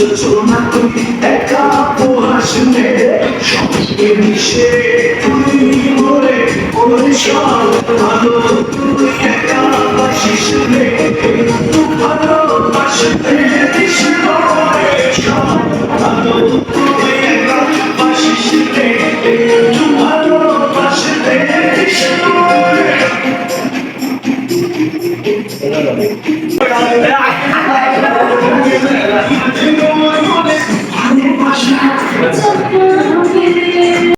শুনে তুমি একা হাসনে সঙ্গে মিশে তুই মরে ওরে সব ভালো তুই একা বাসিসনে একটু ভালো বাসতে মরে সব ভালো তুই একা বাসিসনে একটু ভালো বাসতে মরে আছে